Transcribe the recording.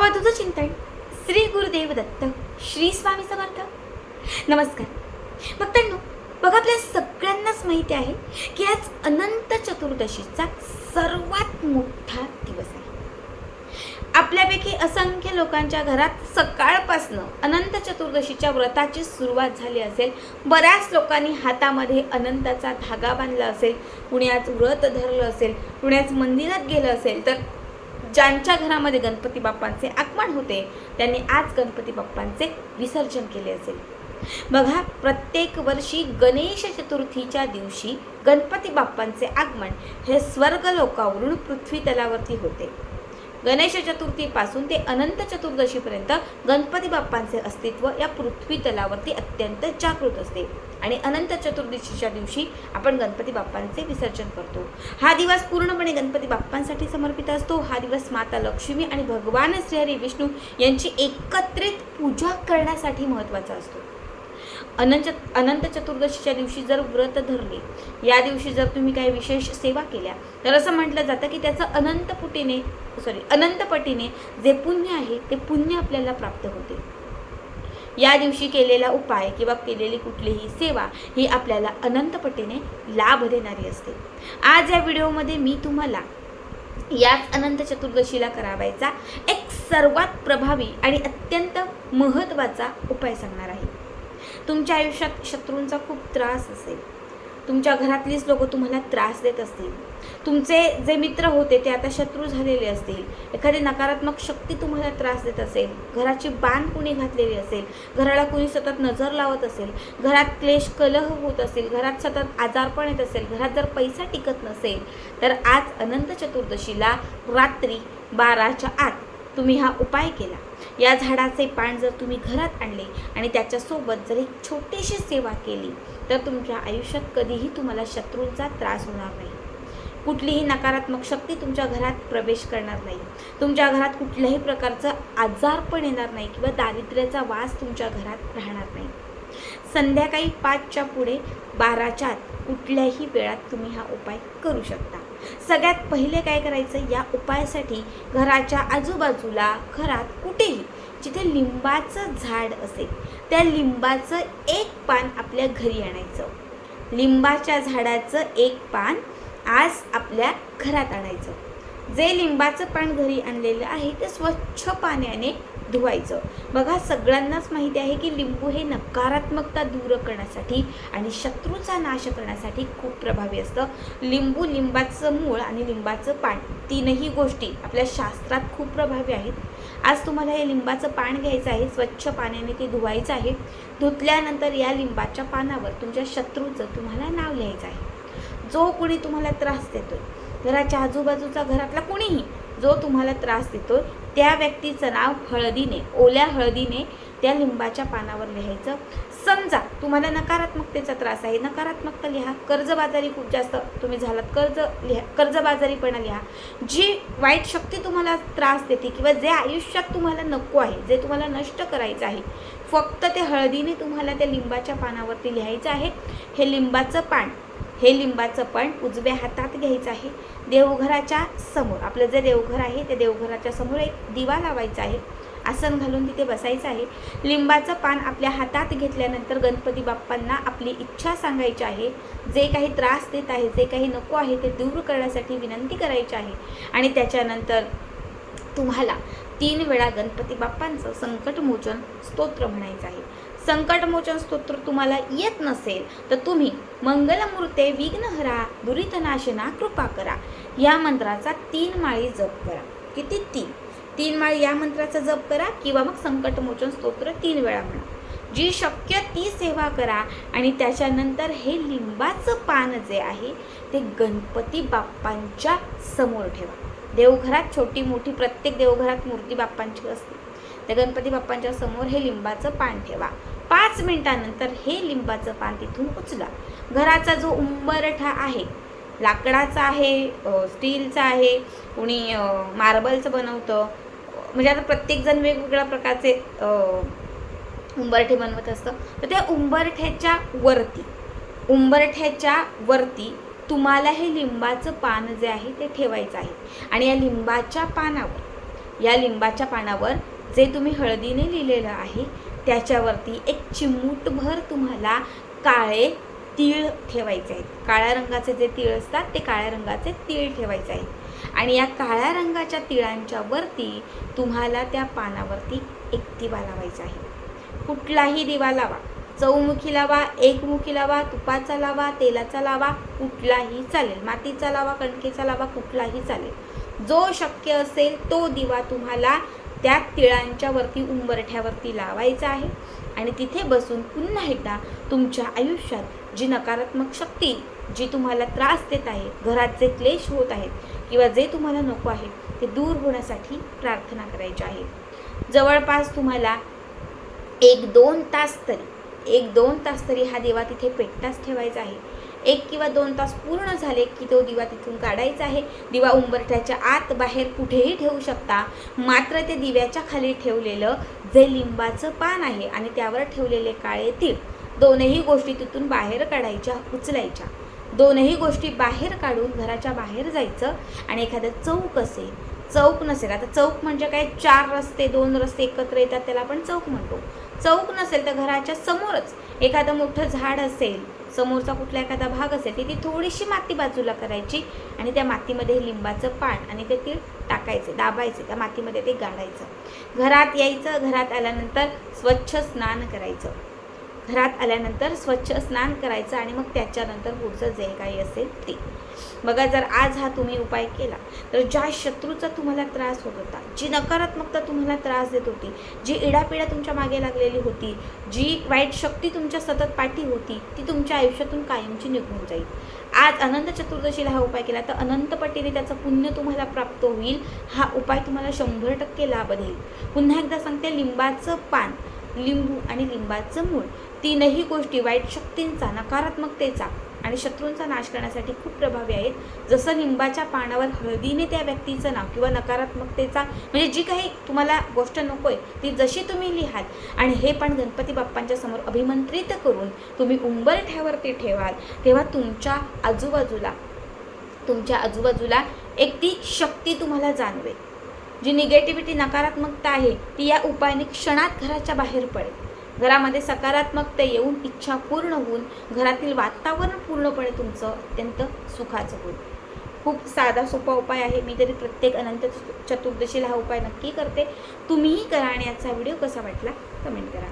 अवधूत चिंतन श्री गुरुदेव दत्त श्री स्वामी समर्थ. नमस्कार. भक्तांनो बघा आपल्या सगळ्यांनाच माहिती आहे की आज अनंत चतुर्दशीचा सर्वात मोठा दिवस आहे. आपल्यापैकी असंख्य लोकांच्या घरात सकाळपासनं अनंत चतुर्दशीच्या व्रताची सुरुवात झाली असेल. बऱ्याच लोकांनी हातामध्ये अनंताचा धागा बांधला असेल. कुणी आज व्रत धरलं असेल कुणी आज मंदिरात गेलं असेल तर ज्यांच्या घरामध्ये गणपती बाप्पांचे आगमन होते त्यांनी आज गणपती बाप्पांचे विसर्जन केले असेल. बघा प्रत्येक वर्षी गणेश चतुर्थीच्या दिवशी गणपती बाप्पांचे आगमन हे स्वर्ग लोकावरून पृथ्वी तलावरती होते. गणेश चतुर्थीपासून ते अनंत चतुर्दशीपर्यंत गणपती बाप्पांचे अस्तित्व या पृथ्वी तलावरती अत्यंत जागृत असते. आणि अनंत चतुर्दशीच्या दिवशी आपण गणपती बाप्पांचे विसर्जन करतो. हा दिवस पूर्णपणे गणपती बाप्पांसाठी समर्पित असतो. हा दिवस माता लक्ष्मी आणि भगवान श्रीहरी विष्णू यांची एकत्रित पूजा करण्यासाठी महत्त्वाचा असतो. अनंत अनंत चतुर्दशीच्या दिवशी जर व्रत धरले या दिवशी जर तुम्ही काही विशेष सेवा केल्या तर असं म्हटलं जातं की त्याचं अनंतपुटीने सॉरी अनंतपटीने जे पुण्य आहे ते पुण्य आपल्याला प्राप्त होते. या दिवशी केलेला उपाय किंवा केलेली कुठलीही सेवा ही आपल्याला अनंतपटीने लाभ देणारी असते. आज या व्हिडिओमध्ये मी तुम्हाला याच अनंत चतुर्दशीला करावायचा एक सर्वात प्रभावी आणि अत्यंत महत्त्वाचा उपाय सांगणार आहे. तुमच्या आयुष्यात शत्रूंचा खूप त्रास असेल. तुमच्या घरातलीच लोक तुम्हाला त्रास देत असतील. तुमचे जे मित्र होते ते आता शत्रू झालेले असतील. एखादी नकारात्मक शक्ती तुम्हाला त्रास देत असेल. घराची बाण कुणी घातलेली असेल? घराला कुणी सतत नजर लावत असेल? घरात क्लेश कलह होत असेल? घरात सतत आजारपण येत असेल? घरात जर पैसा टिकत नसेल तर आज अनंत चतुर्दशीला रात्री बाराच्या आत तुम्ही हा उपाय केला. या झाडाचे पान जर तुम्ही घरात आणले आणि त्याच्यासोबत जर एक छोटीशी सेवा केली तर तुमच्या आयुष्यात कधीही तुम्हाला शत्रूंचा त्रास होणार नाही. कुठलीही नकारात्मक शक्ती तुमच्या घरात प्रवेश करणार नाही. तुमच्या घरात कुठल्याही प्रकारचं आजारपण येणार नाही किंवा दारिद्र्याचा वास तुमच्या घरात राहणार नाही. संध्याकाळी पाचच्या पुढे बाराच्या आत कुठल्याही वेळात तुम्ही हा उपाय करू शकता. सगळ्यात पहिले काय करायचं? या उपायासाठी घराच्या आजूबाजूला घरात कुठेही जिथे लिंबाचं झाड असेल त्या लिंबाचं एक पान आपल्या घरी आणायचं. लिंबाच्या झाडाचं एक पान आज आपल्या घरात आणायचं. जे लिंबाचं पान घरी आणलेलं आहे ते स्वच्छ पाण्याने धुवायचं. बघा सगळ्यांनाच माहिती आहे की लिंबू हे नकारात्मकता दूर करण्यासाठी आणि शत्रूचा नाश करण्यासाठी खूप प्रभावी असतं. लिंबू लिंबाचं मूळ आणि लिंबाचं पान तीनही गोष्टी आपल्या शास्त्रात खूप प्रभावी आहेत. आज तुम्हाला हे लिंबाचं पान घ्यायचं आहे स्वच्छ पाण्याने ते धुवायचं आहे. धुतल्यानंतर या लिंबाच्या पानावर तुमच्या शत्रूचं तुम्हाला नाव लिहायचं आहे. जो कोणी तुम्हाला त्रास देतो घराच्या आजूबाजूचा घरातला कोणीही जो तुम्हाला त्रास देतो त्या व्यक्तीचं नाव हळदीने ओल्या हळदीने त्या लिंबाच्या पानावर लिहायचं. समजा तुम्हाला नकारात्मकतेचा त्रास आहे नकारात्मकता लिहा. कर्जबाजारी खूप जास्त तुम्ही झालात कर्ज लिहा कर्जबाजारीपणा लिहा. जी वाईट शक्ती तुम्हाला त्रास देते किंवा जे आयुष्यात तुम्हाला नको आहे जे तुम्हाला नष्ट करायचं आहे फक्त ते हळदीने तुम्हाला त्या लिंबाच्या पानावरती लिहायचं आहे. हे लिंबाचं पान हे लिंबाचं पण उजव्या हातात घ्यायचं आहे. देवघराच्या समोर आपलं जे देवघर आहे त्या देवघराच्या समोर एक दिवा लावायचा आहे. आसन घालून तिथे बसायचं आहे. लिंबाचं पान आपल्या हातात घेतल्यानंतर गणपती बाप्पांना आपली इच्छा सांगायची आहे. जे काही त्रास देत आहे जे काही नको आहे ते दूर करण्यासाठी विनंती करायची आहे. आणि त्याच्यानंतर तुम्हाला तीन वेळा गणपती बाप्पांचं संकटमोचन स्तोत्र म्हणायचं आहे. संकटमोचन स्तोत्र तुम्हाला येत नसेल तर तुम्ही मंगलमूर्ते विघ्नहरा दुरितनाशना कृपा करा. या मंत्राचा तीन माळी जप करा. किती? तीन. तीन माळी या मंत्राचा जप करा किंवा मग संकटमोचन स्तोत्र तीन वेळा म्हणा. जी शक्य ती सेवा करा आणि त्याच्यानंतर हे लिंबाचं पान जे आहे ते गणपती बाप्पांच्या समोर ठेवा. देवघरात छोटी मोठी प्रत्येक देवघरात मूर्ती बाप्पांची असते. त्या गणपती बाप्पांच्या समोर हे लिंबाचं पान ठेवा. पाच मिनिटानंतर हे लिंबाचं पान तिथून उचला. घराचा जो उंबरठा आहे लाकडाचा आहे स्टीलचा आहे कुणी मार्बलचं बनवतं म्हणजे आता प्रत्येकजण वेगवेगळ्या प्रकारचे उंबरठे बनवत असतं. तर त्या उंबरठ्याच्या वरती उंबरठ्याच्या वरती तुम्हाला हे लिंबाचं पान जे आहे ते ठेवायचं आहे. आणि या लिंबाच्या पानावर या लिंबाच्या पानावर जे तुम्ही हळदीने लिहिलेलं आहे त्याच्यावरती एक चिमूटभर तुम्हाला काळे तीळ ठेवायचे आहेत. काळ्या रंगाचे जे तीळ असतात ते काळ्या रंगाचे तीळ ठेवायचे आहेत. आणि या काळ्या रंगाच्या तिळांच्या वरती तुम्हाला त्या पानावरती एक दिवा लावायचा आहे. कुठलाही दिवा लावा. चौमुखी लावा एकमुखी लावा तुपाचा लावा तेलाचा लावा कुठलाही चालेल. मातीचा लावा कणकेचा लावा कुठलाही चालेल. जो शक्य असेल तो दिवा तुम्हाला त्या तिळांच्या वरती उंबरठ्यावरती लावायचं आहे. आणि तिथे बसून पुन्हा एकदा तुमच्या आयुष्यात जी नकारात्मक शक्ती जी तुम्हाला त्रास देत आहे घरात जे क्लेश होत आहेत किंवा जे तुम्हाला नको आहे ते दूर होण्यासाठी प्रार्थना करायची आहे. जवळपास तुम्हाला एक दोन तास तरी एक दोन तास तरी हा दिवा तिथे पेटताच ठेवायचा आहे. एक किंवा दोन तास पूर्ण झाले की तो दिवा तिथून काढायचा आहे. दिवा उंबरठ्याच्या आत बाहेर कुठेही ठेवू शकता. मात्र ते दिव्याच्या खाली ठेवलेलं जे लिंबाचं पान आहे आणि त्यावर ठेवलेले काळे तीळ दोनही गोष्टी तिथून बाहेर काढायच्या उचलायच्या. दोनही गोष्टी बाहेर काढून घराच्या बाहेर जायचं आणि एखादं चौक असेल चौक नसेल. आता चौक म्हणजे काय? चार रस्ते दोन रस्ते एकत्र येतात त्याला आपण चौक म्हणतो. चौक नसेल तर घराच्या समोरच एखादं मोठं झाड असेल समोरचा कुठला एखादा भाग असेल तिथे थोडीशी माती बाजूला करायची आणि त्या मातीमध्ये लिंबाचं पान आणि ते तीळ टाकायचे दाबायचे त्या मातीमध्ये ते गाडायचं. घरात यायचं घरात आल्यानंतर स्वच्छ स्नान करायचं. घरात आल्यानंतर स्वच्छ स्नान करायचं आणि मग त्याच्यानंतर पुढचं जे काही असेल ते. बघा जर आज हा तुम्ही उपाय केला तर ज्या शत्रूचा तुम्हाला त्रास होत होता जी नकारात्मकता तुम्हाला त्रास देत होती जी इडापिडा तुमच्या मागे लागलेली होती जी वाईट शक्ती तुमच्या सतत पाठी होती ती तुमच्या आयुष्यातून कायमची निघून जाईल. आज अनंत चतुर्दशीला हा उपाय केला तर अनंत पटीने त्याचं पुण्य तुम्हाला प्राप्त होईल. हा उपाय तुम्हाला शंभर टक्के लाभ देईल. पुन्हा एकदा सांगते लिंबाचं पान लिंबू आणि लिंबाचं मूळ तीनही गोष्टी वाईट शक्तींचा नकारात्मकतेचा आणि शत्रूंचा नाश करण्यासाठी खूप प्रभावी आहेत. जसं लिंबाच्या पानावर हळदीने त्या व्यक्तीचं नाव किंवा नकारात्मकतेचा म्हणजे जी काही तुम्हाला गोष्ट नको आहे ती जशी तुम्ही लिहाल आणि हे पण गणपती बाप्पांच्या समोर अभिमंत्रित करून तुम्ही उंबरठ्यावरती ठेवाल तेव्हा तुमच्या आजूबाजूला तुमच्या आजूबाजूला एक ती शक्ती तुम्हाला जाणवेल. जी निगेटिव्हिटी नकारात्मकता आहे ती या उपायाने क्षणात घराच्या बाहेर पडेल. घरामध्ये सकारात्मकता येऊन इच्छा पूर्ण होऊन घरातील वातावरण पूर्णपणे तुमचं अत्यंत सुखाचं होईल. खूप साधा सोपा उपाय आहे. मी तरी प्रत्येक अनंत चतुर्दशीला हा उपाय नक्की करते. तुम्हीही करा आणि याचा व्हिडिओ कसा वाटला कमेंट करा.